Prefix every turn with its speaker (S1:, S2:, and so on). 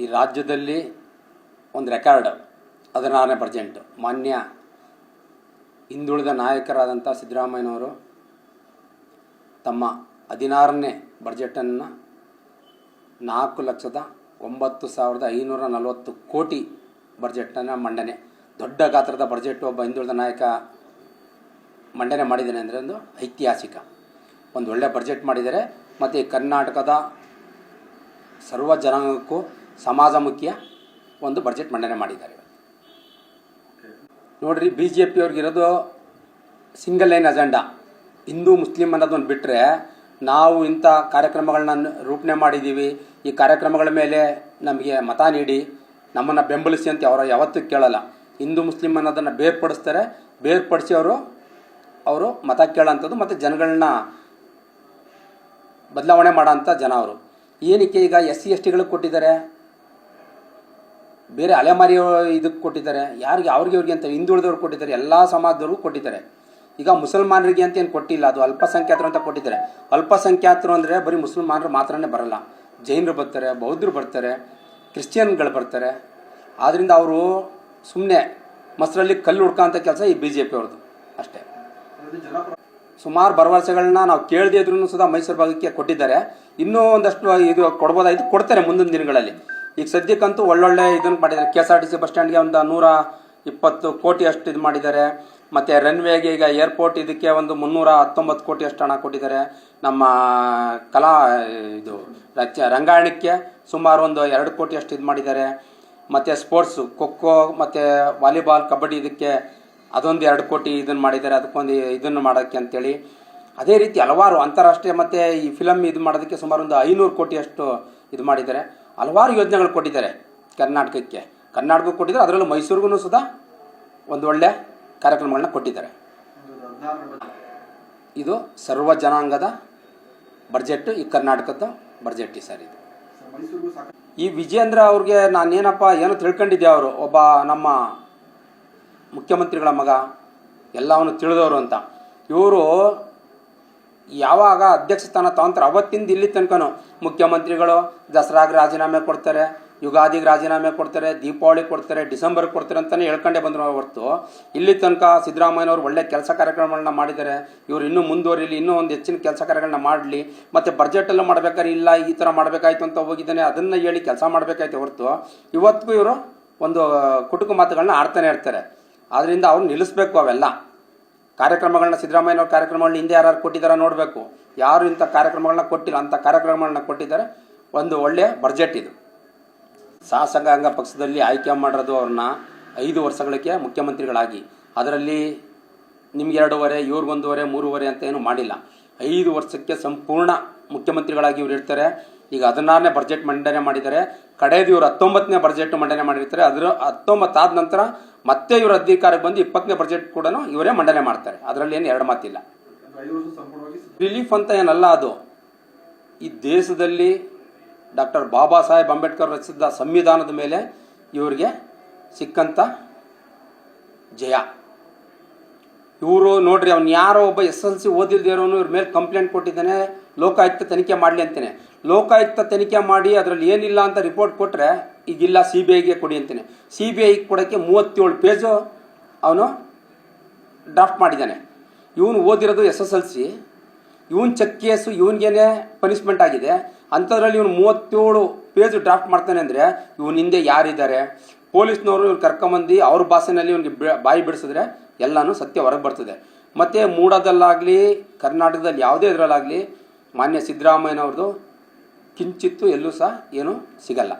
S1: ಈ ರಾಜ್ಯದಲ್ಲಿ ಒಂದು ರೆಕಾರ್ಡ್ ಹದಿನಾರನೇ ಪರ್ಸೆಂಟ್. ಮಾನ್ಯ ಹಿಂದುಳಿದ ನಾಯಕರಾದಂಥ ಸಿದ್ದರಾಮಯ್ಯನವರು ತಮ್ಮ ಹದಿನಾರನೇ ಬಡ್ಜೆಟನ್ನು ನಾಲ್ಕು ಲಕ್ಷದ ಒಂಬತ್ತು ಸಾವಿರದ ಐನೂರ ನಲವತ್ತು ಕೋಟಿ ಬಡ್ಜೆಟನ್ನು ಮಂಡನೆ, ದೊಡ್ಡ ಗಾತ್ರದ ಬಡ್ಜೆಟ್ ಒಬ್ಬ ಹಿಂದುಳಿದ ನಾಯಕ ಮಂಡನೆ ಮಾಡಿದ್ದಾನೆ ಅಂದರೆ ಒಂದು ಐತಿಹಾಸಿಕ. ಒಂದು ಒಳ್ಳೆಯ ಬಡ್ಜೆಟ್ ಮಾಡಿದ್ದಾರೆ. ಮತ್ತು ಕರ್ನಾಟಕದ ಸರ್ವ ಜನಾಂಗಕ್ಕೂ ಸಮಾಜಮುಖಿಯ ಒಂದು ಬಜೆಟ್ ಮಂಡನೆ ಮಾಡಿದ್ದಾರೆ ನೋಡ್ರಿ B J ಪಿಯವ್ರಿಗಿರೋದು single line agenda Hindu Muslim ಅನ್ನೋದನ್ನು ಬಿಟ್ಟರೆ ನಾವು ಇಂಥ ಕಾರ್ಯಕ್ರಮಗಳನ್ನ ರೂಪಣೆ ಮಾಡಿದ್ದೀವಿ ಈ ಕಾರ್ಯಕ್ರಮಗಳ ಮೇಲೆ ನಮಗೆ ಮತ ನೀಡಿ, ನಮ್ಮನ್ನು ಬೆಂಬಲಿಸಿ ಅಂತ ಅವರು ಯಾವತ್ತೂ ಕೇಳಲ್ಲ. ಹಿಂದೂ ಮುಸ್ಲಿಂ ಅನ್ನೋದನ್ನು ಬೇರ್ಪಡಿಸ್ತಾರೆ. ಬೇರ್ಪಡಿಸಿ ಅವರು ಅವರು ಮತ ಕೇಳೋಂಥದ್ದು ಮತ್ತು ಜನಗಳನ್ನ ಬದಲಾವಣೆ ಮಾಡೋಂಥ ಜನ ಅವರು. ಏನಕ್ಕೆ ಈಗ ಎಸ್ ಸಿ ಎಸ್ ಟಿಗಳಿಗೆ ಕೊಟ್ಟಿದ್ದಾರೆ? ಬೇರೆ ಅಲೆಮಾರಿ ಇದಕ್ಕೆ ಕೊಟ್ಟಿದ್ದಾರೆ, ಯಾರಿಗೆ ಅವ್ರಿಗೆ ಅವ್ರಿಗೆ ಅಂತ ಹಿಂದುಳಿದವ್ರು ಕೊಟ್ಟಿದ್ದಾರೆ, ಎಲ್ಲ ಸಮಾಜದವ್ರಿಗೂ ಕೊಟ್ಟಿದ್ದಾರೆ. ಈಗ ಮುಸಲ್ಮಾನರಿಗೆ ಅಂತ ಏನು ಕೊಟ್ಟಿಲ್ಲ, ಅದು ಅಲ್ಪಸಂಖ್ಯಾತರು ಅಂತ ಕೊಟ್ಟಿದ್ದಾರೆ. ಅಲ್ಪಸಂಖ್ಯಾತರು ಅಂದರೆ ಬರೀ ಮುಸಲ್ಮಾನರು ಮಾತ್ರನೇ ಬರಲ್ಲ. ಜೈನರು ಬರ್ತಾರೆ, ಬೌದ್ಧರು ಬರ್ತಾರೆ, ಕ್ರಿಶ್ಚಿಯನ್ಗಳು ಬರ್ತಾರೆ. ಆದ್ದರಿಂದ ಅವರು ಸುಮ್ಮನೆ ಮೊಸರಲ್ಲಿ ಕಲ್ಲು ಹುಡ್ಕೋಂಥ ಕೆಲಸ ಈ ಬಿ ಜೆ ಪಿಯವ್ರದ್ದು ಅಷ್ಟೇ. ಸುಮಾರು ಭರವಸೆಗಳನ್ನ ನಾವು ಕೇಳದೇ ಇದ್ರೂ ಮೈಸೂರು ಭಾಗಕ್ಕೆ ಕೊಟ್ಟಿದ್ದಾರೆ. ಇನ್ನೂ ಒಂದಷ್ಟು ಇದು ಕೊಡ್ಬೋದಾಯ್ತು, ಕೊಡ್ತಾರೆ ಮುಂದಿನ ದಿನಗಳಲ್ಲಿ. ಈಗ ಸದ್ಯಕ್ಕಂತೂ ಒಳ್ಳೊಳ್ಳೆ ಇದನ್ನು ಮಾಡಿದ್ದಾರೆ. K S R T C bus ಸ್ಟ್ಯಾಂಡ್ಗೆ ಒಂದು ನೂರ ಇಪ್ಪತ್ತು ಕೋಟಿ ಅಷ್ಟು ಇದು ಮಾಡಿದ್ದಾರೆ. ಮತ್ತು ರನ್ವೇಗೆ ಈಗ ಏರ್ಪೋರ್ಟ್ ಇದಕ್ಕೆ ಒಂದು ಮುನ್ನೂರ ಹತ್ತೊಂಬತ್ತು ಕೋಟಿ ಅಷ್ಟು ಹಣ ಕೊಟ್ಟಿದ್ದಾರೆ. ನಮ್ಮ ಕಲಾ ಇದು ರಂಗಾಯಣಕ್ಕೆ ಸುಮಾರು ಒಂದು ಎರಡು ಕೋಟಿ ಅಷ್ಟು ಇದು ಮಾಡಿದ್ದಾರೆ. ಮತ್ತು ಸ್ಪೋರ್ಟ್ಸು, ಖೋಖೋ, ಮತ್ತು ವಾಲಿಬಾಲ್, ಕಬಡ್ಡಿ ಇದಕ್ಕೆ ಅದೊಂದು ಎರಡು ಕೋಟಿ ಇದನ್ನು ಮಾಡಿದ್ದಾರೆ. ಅದಕ್ಕೊಂದು ಇದನ್ನು ಮಾಡೋಕ್ಕೆ ಅಂತೇಳಿ. ಅದೇ ರೀತಿ ಹಲವಾರು ಅಂತಾರಾಷ್ಟ್ರೀಯ ಮತ್ತು ಈ ಫಿಲಮ್ ಇದು ಮಾಡೋದಕ್ಕೆ ಸುಮಾರು ಒಂದು ಐನೂರು ಕೋಟಿಯಷ್ಟು ಇದು ಮಾಡಿದ್ದಾರೆ. ಹಲವಾರು ಯೋಜನೆಗಳು ಕೊಟ್ಟಿದ್ದಾರೆ ಕರ್ನಾಟಕಕ್ಕೆ. ಕರ್ನಾಟಕಕ್ಕೆ ಕೊಟ್ಟಿದ್ದಾರೆ, ಅದರಲ್ಲೂ ಮೈಸೂರಿಗೂ ಸುಧಾ ಒಂದು ಒಳ್ಳೆ ಕಾರ್ಯಕ್ರಮಗಳನ್ನ ಕೊಟ್ಟಿದ್ದಾರೆ. ಇದು ಸರ್ವ ಜನಾಂಗದ ಬಡ್ಜೆಟ್ ಈ ಕರ್ನಾಟಕದ ಬಡ್ಜೆಟ್ ಈ ಸರ್ ಇದು. ಈ ವಿಜೇಂದ್ರ ಅವ್ರಿಗೆ ನಾನೇನಪ್ಪ, ಏನೋ ತಿಳ್ಕೊಂಡಿದ್ದೆ ಅವರು? ಒಬ್ಬ ನಮ್ಮ ಮುಖ್ಯಮಂತ್ರಿಗಳ ಮಗ ಎಲ್ಲವನ್ನು ತಿಳಿದವರು ಅಂತ. ಇವರು ಯಾವಾಗ ಅಧ್ಯಕ್ಷ ಸ್ಥಾನ ತಗೊಂತಾರೆ ಅವತ್ತಿಂದ ಇಲ್ಲಿ ತನಕನೂ ಮುಖ್ಯಮಂತ್ರಿಗಳು ದಸರಾಗೆ ರಾಜೀನಾಮೆ ಕೊಡ್ತಾರೆ, ಯುಗಾದಿಗೆ ರಾಜೀನಾಮೆ ಕೊಡ್ತಾರೆ, ದೀಪಾವಳಿ ಕೊಡ್ತಾರೆ, ಡಿಸೆಂಬರ್ ಕೊಡ್ತಾರೆ ಅಂತಲೇ ಹೇಳ್ಕೊಂಡೇ ಬಂದರು ಹೊರತು. ಇಲ್ಲಿ ತನಕ ಸಿದ್ದರಾಮಯ್ಯನವರು ಒಳ್ಳೆ ಕೆಲಸ ಕಾರ್ಯಕ್ರಮಗಳನ್ನ ಮಾಡಿದ್ದಾರೆ. ಇವರು ಇನ್ನೂ ಮುಂದುವರಿಲಿ, ಇನ್ನೂ ಒಂದು ಹೆಚ್ಚಿನ ಕೆಲಸ ಕಾರ್ಯಗಳನ್ನ ಮಾಡಲಿ. ಮತ್ತು ಬಜೆಟಲ್ಲೂ ಮಾಡ್ಬೇಕಾದ್ರೆ ಇಲ್ಲ, ಈ ಥರ ಮಾಡಬೇಕಾಯ್ತು ಅಂತ ಹೋಗಿದ್ದಾನೆ, ಅದನ್ನು ಹೇಳಿ ಕೆಲಸ ಮಾಡಬೇಕಾಯ್ತು ಹೊರತು. ಇವತ್ತಿಗೂ ಇವರು ಒಂದು ಕುಟುಕು ಮಾತುಗಳನ್ನ ಆಡ್ತಾನೆ ಇರ್ತಾರೆ. ಆದ್ದರಿಂದ ಅವ್ರು ನಿಲ್ಲಿಸ್ಬೇಕು ಅವೆಲ್ಲ. ಕಾರ್ಯಕ್ರಮಗಳನ್ನ ಸಿದ್ದರಾಮಯ್ಯನವ್ರ ಕಾರ್ಯಕ್ರಮಗಳನ್ನ ಹಿಂದೆ ಯಾರು ಕೊಟ್ಟಿದ್ದಾರೆ ನೋಡಬೇಕು. ಯಾರು ಇಂಥ ಕಾರ್ಯಕ್ರಮಗಳನ್ನ ಕೊಟ್ಟಿಲ್ಲ, ಅಂಥ ಕಾರ್ಯಕ್ರಮಗಳನ್ನ ಕೊಟ್ಟಿದ್ದಾರೆ, ಒಂದು ಒಳ್ಳೆಯ ಬಜೆಟ್ ಇದು. ಶಾಸಕಾಂಗ ಪಕ್ಷದಲ್ಲಿ ಆಯ್ಕೆ ಮಾಡಿರೋದು ಅವ್ರನ್ನ ಐದು ವರ್ಷಗಳಿಗೆ ಮುಖ್ಯಮಂತ್ರಿಗಳಾಗಿ. ಅದರಲ್ಲಿ ನಿಮ್ಗೆ ಎರಡೂವರೆ ಇವ್ರಿಗೊಂದೂವರೆ ಮೂರುವರೆ ಅಂತ ಏನು ಮಾಡಿಲ್ಲ. ಐದು ವರ್ಷಕ್ಕೆ ಸಂಪೂರ್ಣ ಮುಖ್ಯಮಂತ್ರಿಗಳಾಗಿ ಇವ್ರು ಇರ್ತಾರೆ. ಈಗ ಹದಿನಾರನೇ ಬಜೆಟ್ ಮಂಡನೆ ಮಾಡಿದ್ದಾರೆ. ಕಡೆಯದು ಇವರು ಹತ್ತೊಂಬತ್ತನೇ ಬಜೆಟ್ ಮಂಡನೆ ಮಾಡಿರ್ತಾರೆ. ಅದರ ಹತ್ತೊಂಬತ್ತಾದ ನಂತರ ಮತ್ತೆ ಇವರು ಅಧಿಕಾರಕ್ಕೆ ಬಂದು ಇಪ್ಪತ್ತನೇ ಬಜೆಟ್ ಕೂಡ ಇವರೇ ಮಂಡನೆ ಮಾಡ್ತಾರೆ. ಅದರಲ್ಲಿ ಏನು ಎರಡು ಮಾತಿಲ್ಲ. ರಿಲೀಫ್ ಅಂತ ಏನಲ್ಲ ಅದು. ಈ ದೇಶದಲ್ಲಿ ಡಾಕ್ಟರ್ ಬಾಬಾ ಸಾಹೇಬ್ ಅಂಬೇಡ್ಕರ್ ರಚಿಸಿದ ಸಂವಿಧಾನದ ಮೇಲೆ ಇವರಿಗೆ ಸಿಕ್ಕಂಥ ಜಯ. ಇವರು ನೋಡ್ರಿ, ಅವ್ನು ಯಾರೋ ಒಬ್ಬ ಎಸ್ ಎಲ್ ಸಿ ಓದಿಲ್ದಿರೋನು ಇವ್ರ ಮೇಲೆ ಕಂಪ್ಲೇಂಟ್ ಕೊಟ್ಟಿದ್ದಾನೆ, ಲೋಕಾಯುಕ್ತ ತನಿಖೆ ಮಾಡಲಿ ಅಂತಾನೆ. ಲೋಕಾಯುಕ್ತ ತನಿಖೆ ಮಾಡಿ ಅದರಲ್ಲಿ ಏನಿಲ್ಲ ಅಂತ ರಿಪೋರ್ಟ್ ಕೊಟ್ಟರೆ ಈಗಿಲ್ಲ ಸಿ ಬಿ ಐಗೆ ಕೊಡಿ ಅಂತಾನೆ. ಸಿ ಬಿ ಐಗೆ ಕೊಡೋಕ್ಕೆ ಮೂವತ್ತೇಳು ಪೇಜು ಅವನು ಡ್ರಾಫ್ಟ್ ಮಾಡಿದ್ದಾನೆ. ಇವನು ಓದಿರೋದು ಎಸ್ ಎಸ್ ಎಲ್ ಸಿ. ಇವನ್ ಚೆಕ್ ಕೇಸು ಇವನಿಗೇನೆ ಪನಿಷ್ಮೆಂಟ್ ಆಗಿದೆ. ಅಂಥದ್ರಲ್ಲಿ ಇವನು ಮೂವತ್ತೇಳು ಪೇಜ್ ಡ್ರಾಫ್ಟ್ ಮಾಡ್ತಾನೆ ಅಂದರೆ ಇವನ ಹಿಂದೆ ಯಾರಿದ್ದಾರೆ? ಪೊಲೀಸ್ನವರು ಇವ್ರು ಕರ್ಕೊಂಬಂದು ಅವ್ರ ಭಾಷೆನಲ್ಲಿ ಇವನಿಗೆ ಬಾಯಿ ಬಿಡಿಸಿದ್ರೆ ಎಲ್ಲನೂ ಸತ್ಯ ಹೊರಗೆ ಬರ್ತದೆ. ಮತ್ತು ಮೂಡದಲ್ಲಾಗಲಿ, ಕರ್ನಾಟಕದಲ್ಲಿ ಯಾವುದೇ ಇದರಲ್ಲಾಗಲಿ ಮಾನ್ಯ ಸಿದ್ದರಾಮಯ್ಯನವ್ರದ್ದು ಕಿಂಚಿತ್ತು ಎಲ್ಲೂ ಸಹ ಏನೂ ಸಿಗಲ್ಲ.